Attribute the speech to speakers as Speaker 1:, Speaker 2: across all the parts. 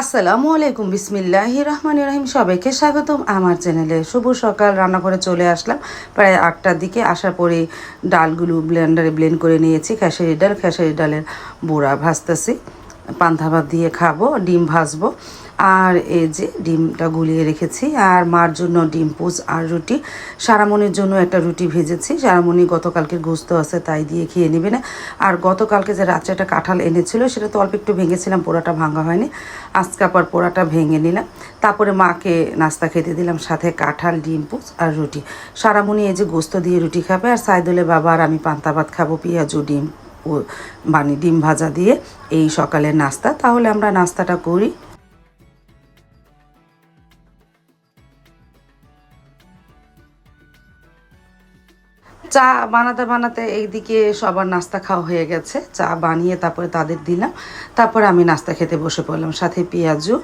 Speaker 1: আসসালামু আলাইকুম, বিসমিল্লাহ রহমান রহিম। সবাইকে স্বাগতম আমার চ্যানেলে। শুভ সকাল। রান্নাঘরে চলে আসলাম। প্রায় আটটার দিকে আসার পরে ডালগুলো ব্লেন্ডারে ব্লেন্ড করে নিয়েছি। খেসারি ডাল, খেসারি ডালের বুড়া ভাজতেছি। পান্থা ভাত দিয়ে খাব, ডিম ভাজবো। আর এই যে ডিমটা গুলিয়ে রেখেছি, আর মার জন্য ডিম পোজ আর রুটি। সারামনির জন্য একটা রুটি ভেজেছি। সারামণি গতকালকের গোস্ত আছে, তাই দিয়ে খেয়ে নেবে না। আর গতকালকে যে রাত্রে একটা কাঁঠাল এনেছিল, সেটা তো অল্প একটু ভেঙেছিলাম, পোড়াটা ভাঙা হয়নি। আজকে আবার পোড়াটা ভেঙে নিলাম। তারপরে মাকে নাস্তা খেতে দিলাম, সাথে কাঁঠাল, ডিম পোজ আর রুটি। সারামণি এই যে গোস্ত দিয়ে রুটি খাবে, আর সাইদুলে বাবা আর আমি পান্তা ভাত খাব, পেঁয়াজু, ডিম ও মানে ডিম ভাজা দিয়ে এই সকালের নাস্তা। তাহলে আমরা নাস্তাটা করি। চা বানাতে বানাতে এইদিকে সবার নাস্তা খাওয়া হয়ে গেছে। চা বানিয়ে তারপরে তাদের দিলাম। তারপরে আমি নাস্তা খেতে বসে পড়লাম। সাথে পেঁয়াজু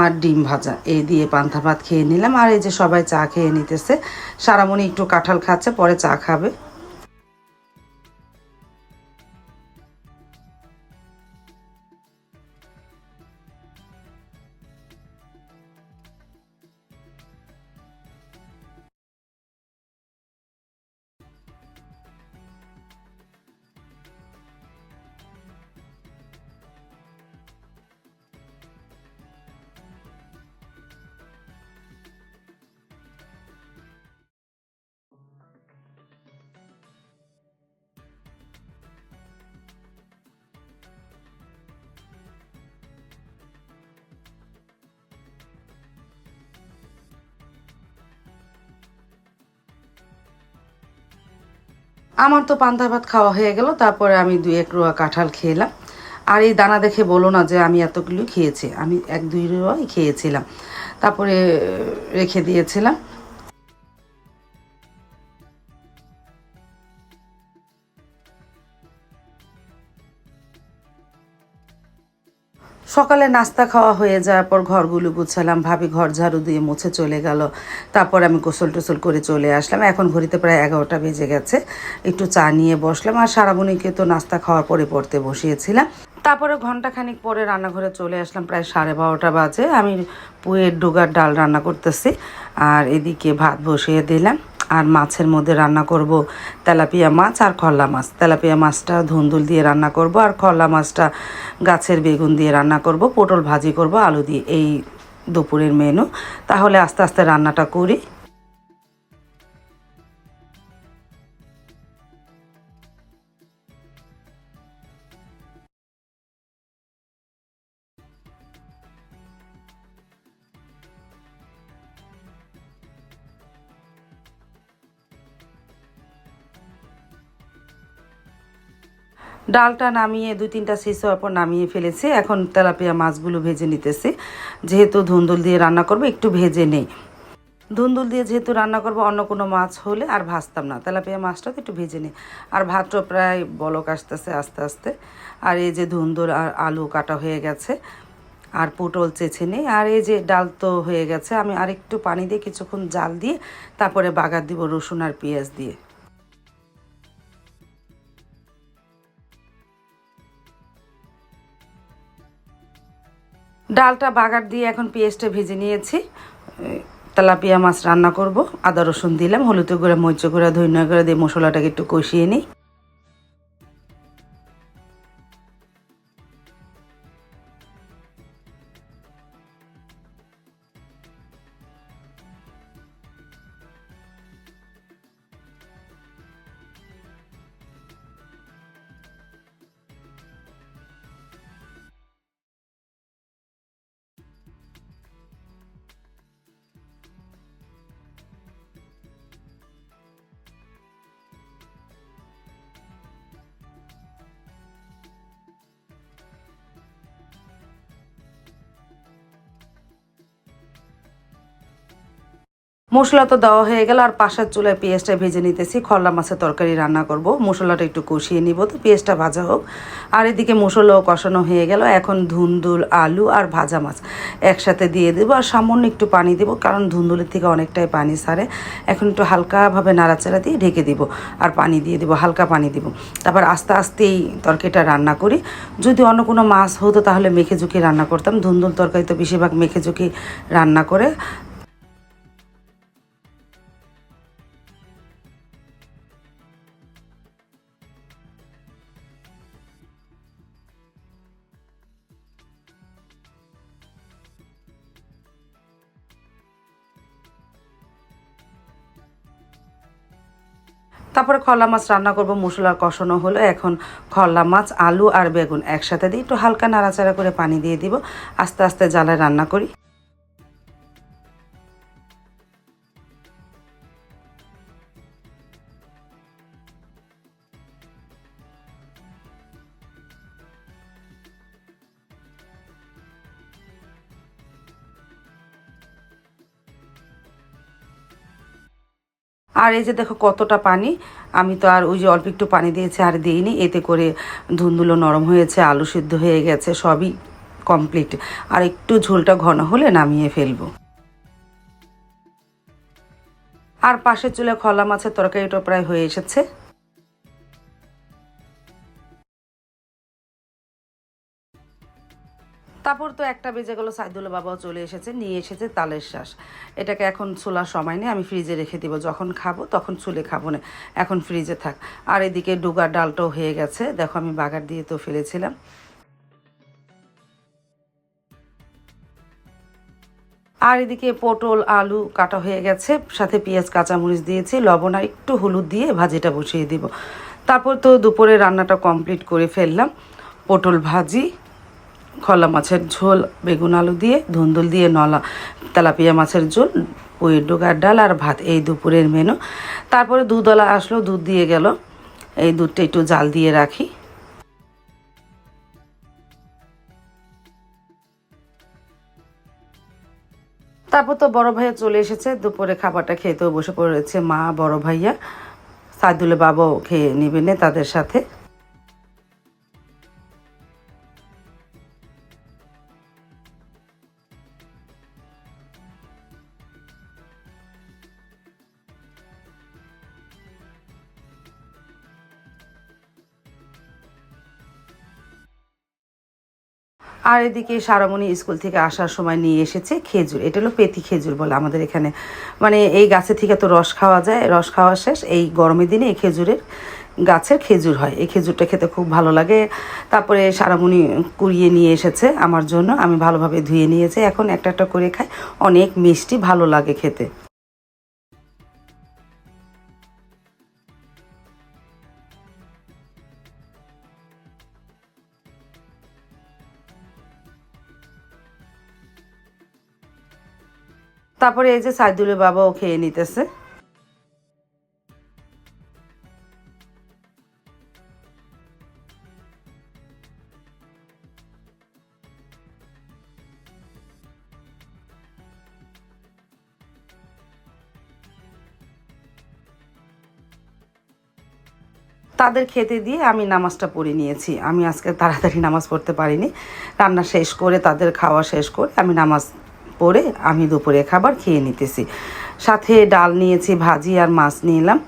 Speaker 1: আর ডিম ভাজা এই দিয়ে পান্থা ভাত খেয়ে নিলাম। আর এই যে সবাই চা খেয়ে নিতেছে। সারামণি একটু কাঁঠাল খাচ্ছে, পরে চা খাবে। আমার তো পান্তা ভাত খাওয়া হয়ে গেল, তারপরে আমি দুই এক রোয়া কাঁঠাল খেলাম। আর এই দানা দেখে বলো না যে আমি এতগুলো খেয়েছি, আমি এক দুই রোয়াই খেয়েছিলাম। তারপরে রেখে দিয়েছিলাম। সকালে নাস্তা খাওয়া হয়ে যাওয়ার পর ঘরগুলো গুছালাম, ভাবি ঘর ঝাড়ু দিয়ে মুছে চলে গেল। তারপর আমি গোসল টোসল করে চলে আসলাম। এখন ঘড়িতে প্রায় এগারোটা বেজে গেছে। একটু চা নিয়ে বসলাম আর সারাবণীকে তো নাস্তা খাওয়ার পরে পড়তে বসিয়েছিলাম। তারপরে ঘন্টাখানিক পরে রান্নাঘরে চলে আসলাম, প্রায় সাড়ে বারোটা বাজে। আমি পুয়ের ডুগার ডাল রান্না করতেছি আর এদিকে ভাত বসিয়ে দিলাম। আর মাছের মধ্যে রান্না করব তেলাপিয়া মাছ আর খল্লা মাছ। তেলাপিয়া মাছটা ধুন্দুল দিয়ে রান্না করব আর খল্লা মাছটা গাছের বেগুন দিয়ে রান্না করব, পটল ভাজি করব, আলু দিয়ে। এই দুপুরের মেনু তাহলে আস্তে আস্তে রান্নাটা করি। ডালটা নামিয়ে দুই তিনটা শেষ হওয়ার পর নামিয়ে ফেলেছি। এখন তেলাপিয়া মাছগুলো ভেজে নিতেছি। যেহেতু ধুন্দুল দিয়ে রান্না করব, একটু ভেজে নেই। ধুন্দুল দিয়ে যেহেতু রান্না করব, অন্য কোনো মাছ হলে আর ভাজতাম না। তেলাপিয়া মাছটা তো একটু ভেজে নিই। আর ভাতটা প্রায় বলক আসতেছে আস্তে আস্তে। আর এই যে ধুন্দুল আর আলু কাটা হয়ে গেছে, আর পটল চেছে নেই। আর এই যে ডাল তো হয়ে গেছে, আমি আর একটু পানি দিয়ে কিছুক্ষণ জাল দিয়ে তারপরে বাগার দিব রসুন আর পেঁয়াজ দিয়ে। ডালটা বাগার দিয়ে এখন পেঁয়াজটা ভেজে নিয়েছি। তেলাপিয়া মাছ রান্না করব। আদা রসুন দিলাম, হলুদ গুঁড়া, মরিচ গুঁড়া, ধনিয়া গুঁড়া দিয়ে মশলাটাকে একটু কষিয়ে নিই। মশলা তো দেওয়া হয়ে গেল, আর পাশের চুলায় পেঁয়াজটা ভেজে নিতেছি। খল্লা মাছের তরকারি রান্না করব। মশলাটা একটু কষিয়ে নিব তো, পেঁয়াজটা ভাজা হোক। আর এদিকে মশলাও কষানো হয়ে গেল। এখন ধুন্দুল, আলু আর ভাজা মাছ একসাথে দিয়ে দেবো। আর সামান্য একটু পানি দেবো, কারণ ধুন্দুলের থেকে অনেকটাই পানি সারে। এখন একটু হালকাভাবে নাড়াচাড়া দিয়ে ঢেকে দিব, আর পানি দিয়ে দেবো, হালকা পানি দিব। তারপর আস্তে আস্তেই তরকারিটা রান্না করি। যদি অন্য কোনো মাছ হতো, তাহলে মেখে ঝুঁকি রান্না করতাম। ধুন্দুল তরকারি তো বেশিরভাগ মেখে ঝুঁকি রান্না করে। তারপরে খলা মাছ রান্না করব মশলা কষানো হলো। এখন খলা মাছ, আলু আর বেগুন একসাথে দিই একটু হালকা নাড়াচাড়া করে পানি দিয়ে দিব। আস্তে আস্তে জ্বালায় রান্না করি। আর এই যে দেখো কতটা পানি। আমি তো আর ওই যে অল্প একটু পানি দিয়েছি আর দিইনি। এতে করে ধুন্দুলো নরম হয়েছে, আলু সিদ্ধ হয়ে গেছে, সবই কমপ্লিট আর একটু ঝোলটা ঘন হলে নামিয়ে ফেলব। আর পাশের চুলে খলা মাছের তরকারিটা প্রায় হয়ে এসেছে। তো একটা বেজে গেলো সাইদুল বাবাও চলে এসেছে, নিয়ে এসেছে তালের শ্বাস। এটাকে এখন ছোলার সময় নেই, আমি ফ্রিজে রেখে দিব, যখন খাব তখন চুলে খাব না, এখন ফ্রিজে থাক। আর এদিকে ডুগার ডালটাও হয়ে গেছে, দেখো আমি বাগার দিয়ে তো ফেলেছিলাম। আর এদিকে পটল, আলু কাটা হয়ে গেছে, সাথে পেঁয়াজ, কাঁচামরিচ দিয়েছি, লবণ আর একটু হলুদ দিয়ে ভাজিটা বসিয়ে দিব। তারপর তো দুপুরে রান্নাটা কমপ্লিট করে ফেললাম, পটল ভাজি খলা মাছের ঝোল, বেগুন আলু দিয়ে, ধুন্দুল দিয়ে, নলা, তেলাপিয়া মাছের ঝোল ওই ডোগার ডাল আর ভাত, এই দুপুরের মেনু তারপরে দুধওয়ালা আসলো, দুধ দিয়ে গেল। এই দুধটা একটু জাল দিয়ে রাখি। তারপর তো বড় ভাইয়া চলে এসেছে, দুপুরে খাবারটা খেতেও বসে পড়েছে মা, বড় ভাইয়া। সাইদুলের বাবাও খেয়ে নিবেন তাদের সাথে। আর এদিকে সারামণি স্কুল থেকে আসার সময় নিয়ে এসেছে খেজুর। এটা হলো পেতি খেজুর বলে আমাদের এখানে। মানে এই গাছে থেকে তো রস খাওয়া যায়, রস খাওয়া শেষ। এই গরমের দিনে এই খেজুরের গাছের খেজুর হয়। এই খেজুরটা খেতে খুব ভালো লাগে। তারপরে সারামণি কুড়িয়ে নিয়ে এসেছে আমার জন্য। আমি ভালোভাবে ধুয়ে নিয়েছি। এখন একটা একটা করে খাই। অনেক মিষ্টি, ভালো লাগে খেতে। তারপরে এই যে সাইদুলের বাবাও খেয়ে নিতেছে। তাদের খেতে দিয়ে আমি নামাজটা পড়ে নিয়েছি। আমি আজকে তাড়াতাড়ি নামাজ পড়তে পারিনি। রান্না শেষ করে তাদের খাওয়া শেষ করে আমি নামাজ পরে আমি দুপুরে খাবার খেয়ে নিতেছি। সাথে ডাল নিয়েছি ভাজি আর মাছ নিলাম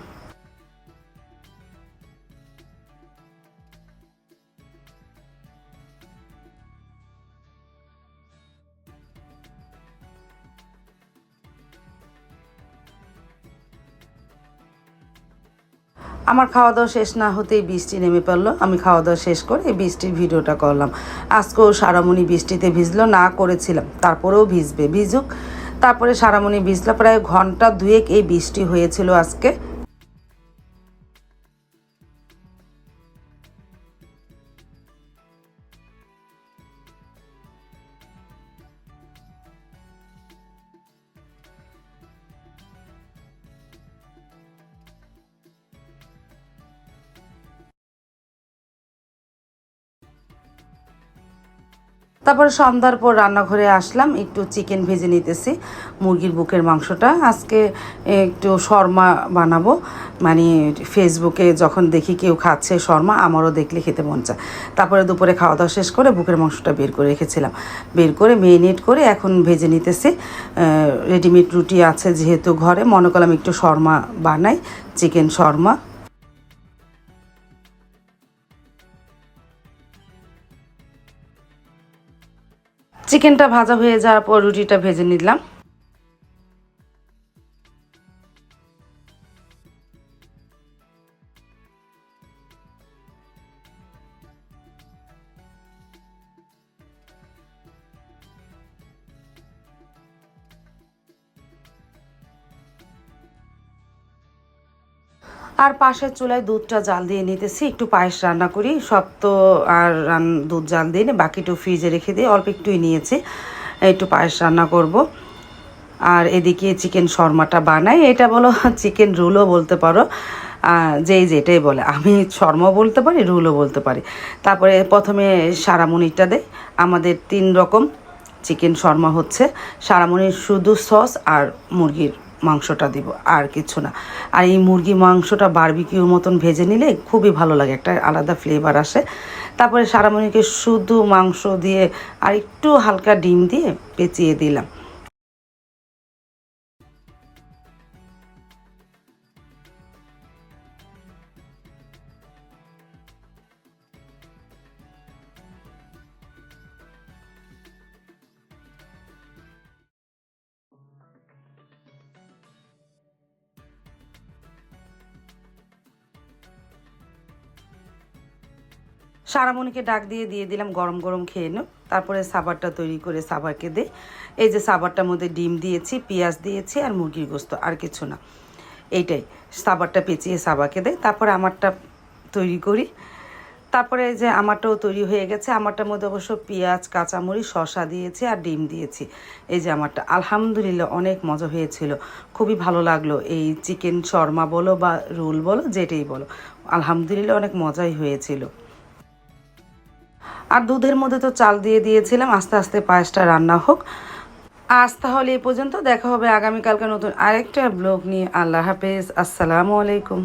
Speaker 1: আমার খাওয়া দাওয়া শেষ না হতেই বৃষ্টি নেমে পড়ল। আমি খাওয়া দাওয়া শেষ করে এই বৃষ্টির ভিডিওটা করলাম। আজকেও সারামণি বৃষ্টিতে ভিজলো, না করেছিলাম। তারপরেও ভিজবে, ভিজুক। তারপরে সারামণি ভিজলো, প্রায় ঘণ্টা দুয়েক এই বৃষ্টি হয়েছিল আজকে। তারপরে সন্ধ্যার পর রান্নাঘরে আসলাম, একটু চিকেন ভেজে নিতেছি, মুরগির বুকের মাংসটা। আজকে একটু শর্মা বানাবো মানে ফেসবুকে যখন দেখি কেউ খাচ্ছে শর্মা, আমারও দেখলে খেতে মন চায়। তারপরে দুপুরে খাওয়া দাওয়া শেষ করে বুকের মাংসটা বের করে রেখেছিলাম। বের করে মেরিনেট করে এখন ভেজে নিতেছি। রেডিমেড রুটি আছে যেহেতু ঘরে, মনে করলাম একটু শর্মা বানাই চিকেন শর্মা। চিকেনটা ভাজা হয়ে যাওয়ার পর রুটিটা ভেজে নিলাম। আর পাশের চুলায় দুধটা জাল দিয়ে নিতেছি। একটু পায়েস রান্না করি। সব তো আর দুধ জাল দিয়ে বাকিটু ফ্রিজে রেখে দিয়ে অল্প একটুই নিয়েছি। একটু পায়েস রান্না করব। আর এদিকে চিকেন শর্মাটা বানাই। এটা বলো, চিকেন রুলও বলতে পারো। যেই যেটাই বলে। আমি শর্মাও বলতে পারি, রুলও বলতে পারি। তারপরে প্রথমে সারামুনিটা দেয় আমাদের তিন রকম চিকেন শর্মা হচ্ছে। সারামুনির শুধু সস আর মুরগির মাংসটা দিব, আর কিছু না। আর এই মুরগি মাংসটা বারবিকিউর মতন ভেজে নিলে খুবই ভালো লাগে, একটা আলাদা ফ্লেভার আসে। তারপরে সারামণিকে শুধু মাংস দিয়ে আর একটু হালকা ডিম দিয়ে পেঁচিয়ে দিলাম। সারামণিকে ডাক দিয়ে দিয়ে দিলাম গরম গরম খেয়ে নো। তারপরে সাবারটা তৈরি করে সাবারকে দে এই যে সাবারটার মধ্যে ডিম দিয়েছি, পেঁয়াজ দিয়েছি আর মুরগির গোস্ত, আর কিছু না। এইটাই, সাবারটা পেঁচিয়ে সাবাকে দেয় তারপরে আমারটা তৈরি করি। তারপরে এই যে আমারটাও তৈরি হয়ে গেছে, আমারটার মধ্যে অবশ্য পেঁয়াজ, কাঁচামরিচ, শসা দিয়েছি আর ডিম দিয়েছি। এই যে আমারটা, আলহামদুলিল্লাহ অনেক মজা হয়েছিল। খুবই ভালো লাগল, এই চিকেন শর্মা বলো বা রোল বলো, যেটাই বলো, আলহামদুলিল্লাহ অনেক মজাই হয়েছিল। আর দুধের মধ্যে তো চাল দিয়ে দিয়েছিলাম। আস্তে আস্তে পায়েসটা রান্না হোক। আজ তাহলে এ পর্যন্ত। দেখা হবে আগামীকালকে নতুন আরেকটা ব্লগ নিয়ে। আল্লাহ হাফেজ। আসসালামু আলাইকুম।